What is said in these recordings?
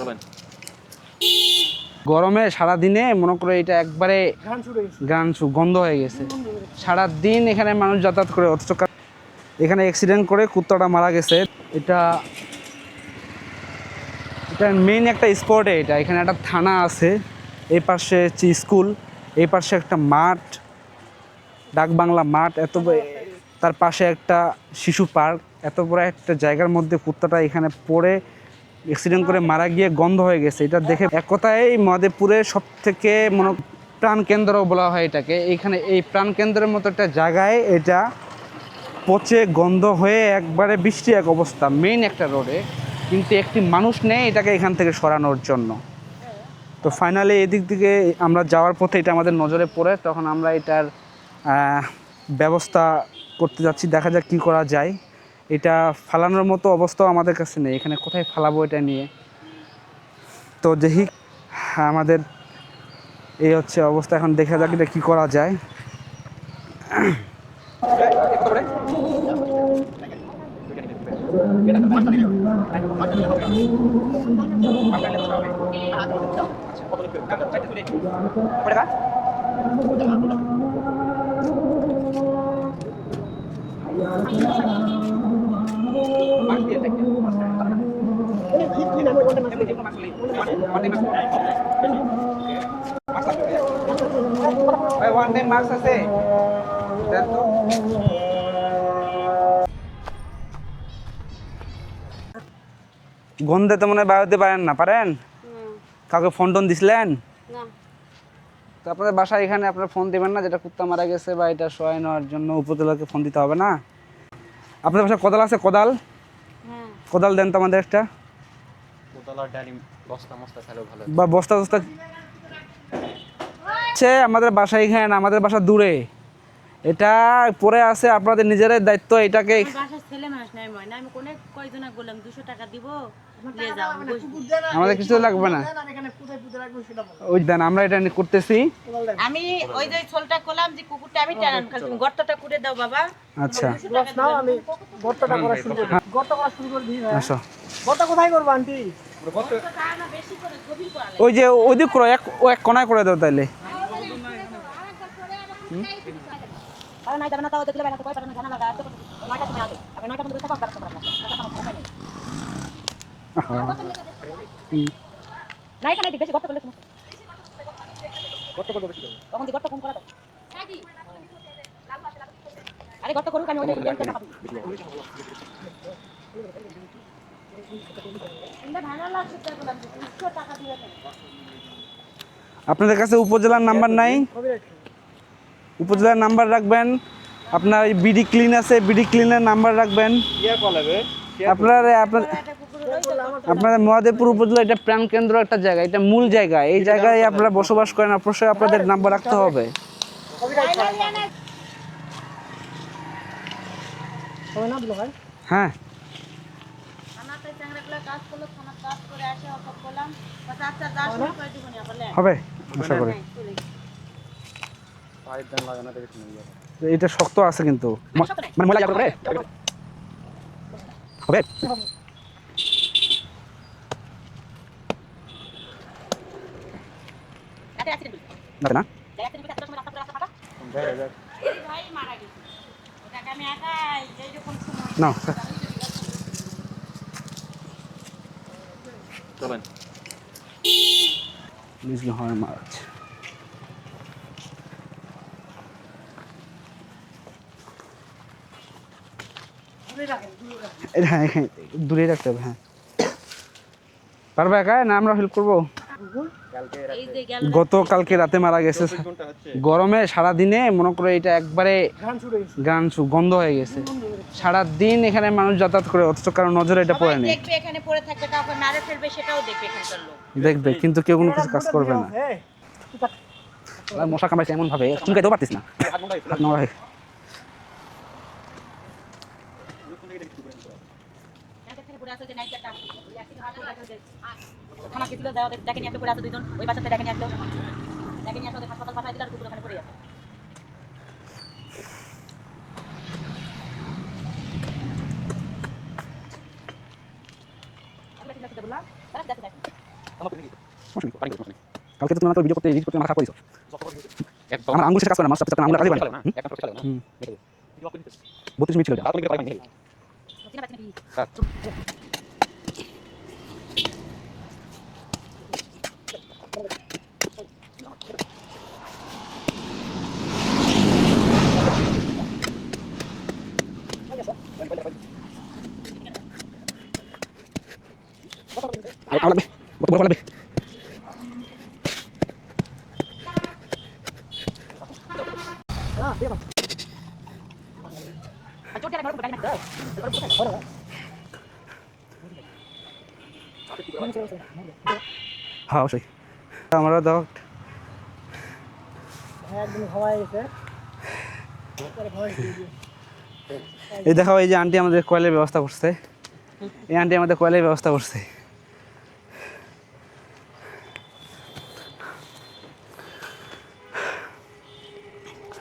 চলেন। গরমে সারা দিনে মনে করো এটা একবারে গান গন্ধ হয়ে গেছে। সারা দিন এখানে মানুষ যাতায়াত করে অথচ এখানে অ্যাক্সিডেন্ট করে কুত্তাটা মারা গেছে। এটা এটা মেইন একটা স্পটে এটা। এখানে একটা থানা আছে এই পাশে হচ্ছে স্কুল এই পাশে একটা মাঠ ডাক বাংলা মাঠ এত তার পাশে একটা শিশু পার্ক এত বড় একটা জায়গার মধ্যে কুত্তাটা এখানে পড়ে। অ্যাক্সিডেন্ট করে মারা গিয়ে গন্ধ হয়ে গেছে, এটা দেখে এক কথায় মহাদেবপুরের সব থেকে মনে প্রাণ কেন্দ্র বলা হয় এটাকে। এইখানে এই প্রাণ কেন্দ্রের মতো একটা জায়গায় এটা পচে গন্ধ হয়ে একবারে বৃষ্টি এক অবস্থা মেইন একটা রোডে কিন্তু একটি মানুষ নেই এটাকে এখান থেকে সরানোর জন্য। তো ফাইনালি এদিক দিকে আমরা যাওয়ার পথে এটা আমাদের নজরে পড়ে, তখন আমরা এটার ব্যবস্থা করতে যাচ্ছি, দেখা যাক কী করা যায়। এটা ফালানোর মতো অবস্থাও আমাদের কাছে নেই। এখানে কোথায় ফালাবো এটা নিয়ে? তো দেখি, আমাদের এই হচ্ছে অবস্থা। এখন দেখা যাক এটা কী করা যায়। আছে গন্ধে তো মনে হয় বাড়াতে পারেন না পারেন? কাউকে ফোন টোন দিছিলেন? তো আপনাদের বাসায় এখানে আপনার ফোন দেবেন না যেটা কুত্তা মারা গেছে বা এটা সহায় নেওয়ার জন্য উপজেলাকে ফোন দিতে হবে না? আপনাদের বাসায় কোদাল আছে? কোদাল? কোদাল দেন তো আমাদের একটা। বস্তা মস্তা খেলেও ভালো বা বস্তা বস্তা সে আমাদের বাসা এখানে না, আমাদের বাসা দূরে। এটা পরে আছে আপনাদের নিজেরাই দায়িত্ব এটাকে। আমাদের কিছু লাগবে না। ওই দেন আমরা এটা নিয়ে করতেছি। আমি ওই যে ছোলটা করলাম যে কুকুরটা আমি টানান খালি তুমি গর্তটা করে দাও বাবা। আচ্ছা। দিলাম। আমি গর্তটা করা শুরু করি। গর্ত করা শুরু করে দিই আসো। গর্ত কোথায় করব আন্টি। ওই যে ওইদিক করো এক ও এক কোনায় করে দাও তাইলে। যাবে না বেশি গর্ত করলে সমস্যা গর্ত করবে বেশি তখন দি গর্ত কম করা দাও আরে গর্ত করুক আমি ওই যে টাকা পাবো ইন্দা ভালো লাগছে তো বললাম যে 200 টাকা দিয়ে দেন আপনাদের কাছে উপজেলার নাম্বার নাই? উপজেলার নাম্বার রাখবেন। আপনার বিডি ক্লিন আছে বিডি ক্লিনের নাম্বার রাখবেন। আপনার আপনার আপনাদের মহাদেবপুর উপজেলা এটা প্রাণ কেন্দ্র একটা জায়গা এটা মূল জায়গা। এই জায়গায় আপনারা বসবাস করেন অবশ্যই আপনাদের নাম্বার রাখতে হবে। হ্যাঁ। করে করে হবে আশা করি। এটা শক্ত আছে কিন্তু। মানে ময়লা যাবে হবে একটা অ্যাক্সিডেন্ট যাবে না অ্যাক্সিডেন্ট একটা সময় রাস্তা রাস্তা ফাঁকা এই ভাই মারা গেছে ওটাকে আমি একাই এই না? চলেন। বুঝলে হয় মাছ। হ্যাঁ দূরে রাখতে হবে হ্যাঁ। পারবে একা না আমরা হেল্প করব? গেল গতকালকে রাতে মারা গেছে। গরমে সারা দিনে মনে করো এটা একবারে গান শু- গন্ধ হয়ে গেছে। সারা দিন এখানে মানুষ যাতায়াত করে অথচ কারও নজরে এটা পড়ে নেই। দেখবে এখানে পড়ে থাকবে কাউকে মারে ফেলবে সেটাও দেখবে এখানকার লোক। দেখবে কিন্তু কেউ কোনো কিছু কাজ করবে না। হ্যাঁ। মশা কামড়াইছে এমন ভাবে চুমকাইতেও পারতিস না। আমাকে ছিল দেখেনি একটা করে দুজন ওই বাচ্চাতে দেখেনি একটা দেখেনি একটা ওদের হাসপাতাল পাঠায় দিল আর কুকুর ওখানে পড়ে আছে কালকে তো। তুমি ভিডিও করতে এডিট করতে মাথা করেছ আমার আঙ্গুল কাজ করে না মাছ চাপতে আঙ্গুল কাজই পারে বত্রিশ মিনিট ছিল লাগবে হ্যাঁ অবশ্যই। আমরা দাও। এই দেখো, এই যে আন্টি আমাদের কয়েলের ব্যবস্থা করছে। এই আন্টি আমাদের কয়েলের ব্যবস্থা করছে।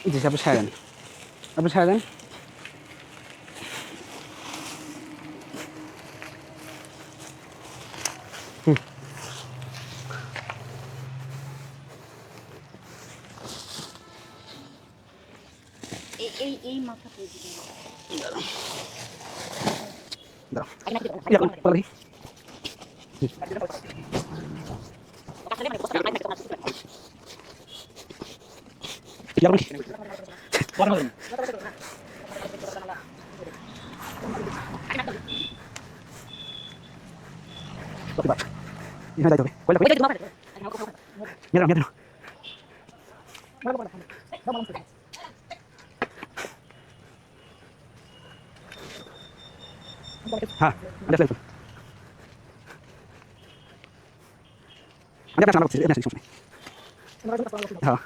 Ini? Apa sekalian? Ya, ya, ya, ya, ya, ya, ya, ya, ya, ya, হ্যাঁ আমি আপনার সামনে করছি হ্যাঁ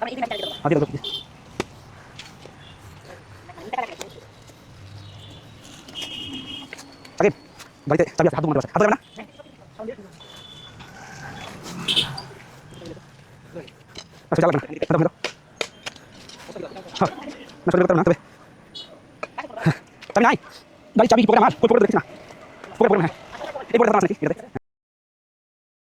Ahora, ¿qué es lo que pasa? ¿Qué ¿Qué es lo que ¿Qué es lo que ¿Qué es lo que ¿Qué.